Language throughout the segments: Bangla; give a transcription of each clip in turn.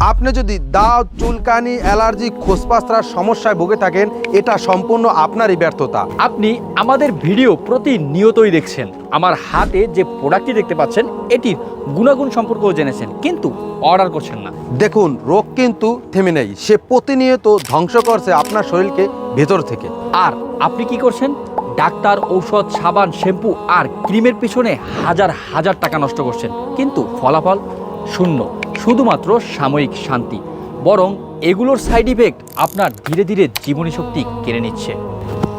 আপনি যদি দাঁত চুলকানি অ্যালার্জি খোসপাস্তার সমস্যায় ভুগে থাকেন এটা সম্পূর্ণ আপনারই ব্যর্থতা। আপনি আমাদের ভিডিও প্রতিনিয়তই দেখছেন। আমার হাতে যে প্রোডাক্টটি দেখতে পাচ্ছেন এটির গুণাগুণ সম্পর্কেও জেনেছেন কিন্তু অর্ডার করছেন না। দেখুন রোগ কিন্তু থেমে নেই। সে প্রতিনিয়ত ধ্বংস করছে আপনার শরীরকে ভেতর থেকে। আর আপনি কি করছেন? ডাক্তার ঔষধ সাবান শ্যাম্পু আর ক্রিমের পিছনে হাজার হাজার টাকা নষ্ট করছেন। কিন্তু ফলাফল শূন্য। শুধুমাত্র সাময়িক শান্তি বরং এগুলোর সাইড ইফেক্ট আপনার ধীরে ধীরে জীবনী শক্তি কেড়ে নিচ্ছে।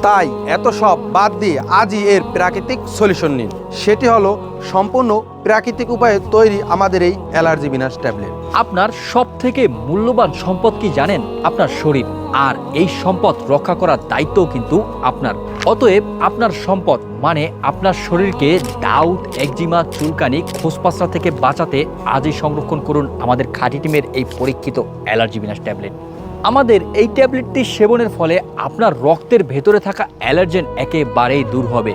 তাই এত সব বাদ দিয়ে আজই এর প্রাকৃতিক সলিউশন নিন। সেটি হলো সম্পূর্ণ প্রাকৃতিক উপায়ে তৈরি আমাদের এই অ্যালার্জি বিনাশ ট্যাবলেট। আপনার সব থেকে মূল্যবান সম্পদ কি জানেন? আপনার শরীর। আর এই সম্পদ রক্ষা করার দায়িত্বও কিন্তু আপনার। অতএব আপনার সম্পদ মানে আপনার শরীরকে ডাউট, একজিমা, চুলকানি খোসপাসরা থেকে বাঁচাতে আজই সংরক্ষণ করুন আমাদের খাঁটি টিমের এই পরীক্ষিত অ্যালার্জি বিনাশ ট্যাবলেট। আমাদের এই ট্যাবলেটটি সেবনের ফলে আপনার রক্তের ভেতরে থাকা অ্যালার্জেন একেবারেই দূর হবে।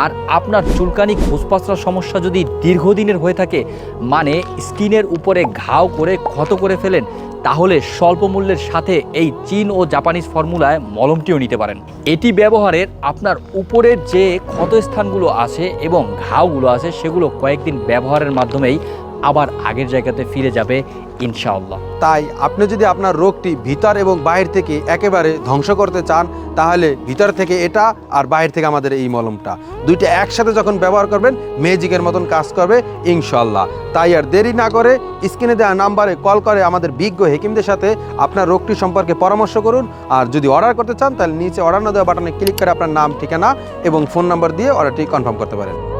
আর আপনার চুলকানি খোসপাসরার সমস্যা যদি দীর্ঘদিনের হয়ে থাকে মানে স্কিনের উপরে ঘাও করে, ক্ষত করে ফেলেন, তাহলে স্বল্প মূল্যের সাথে এই চীন ও জাপানিজ ফর্মুলায় মলমটিও নিতে পারেন। এটি ব্যবহারের আপনার উপরের যে ক্ষতস্থানগুলো আছে এবং ঘাওগুলো আছে, সেগুলো কয়েকদিন ব্যবহারের মাধ্যমেই আবার আগের জায়গাতে ফিরে যাবে। ইনশাআল্লাহ। তাই আপনি যদি আপনার রোগটি ভিতর এবং বাহির থেকে একেবারে ধ্বংস করতে চান, তাহলে ভিতর থেকে এটা আর বাহির থেকে আমাদের এই মলমটা। দুইটা একসাথে যখন ব্যবহার করবেন, ম্যাজিকের মতন কাজ করবে ইনশাল্লাহ তাই আর দেরি না করে স্ক্রিনে দেওয়া নাম্বারে কল করে আমাদের বিজ্ঞ হেকিমদের সাথে আপনার রোগটি সম্পর্কে পরামর্শ করুন। আর যদি অর্ডার করতে চান, তাহলে নিচে অর্ডার না দেওয়া বাটনে ক্লিক করে আপনার নাম, ঠিকানা এবং ফোন নাম্বার দিয়ে অর্ডারটি কনফার্ম করতে পারেন।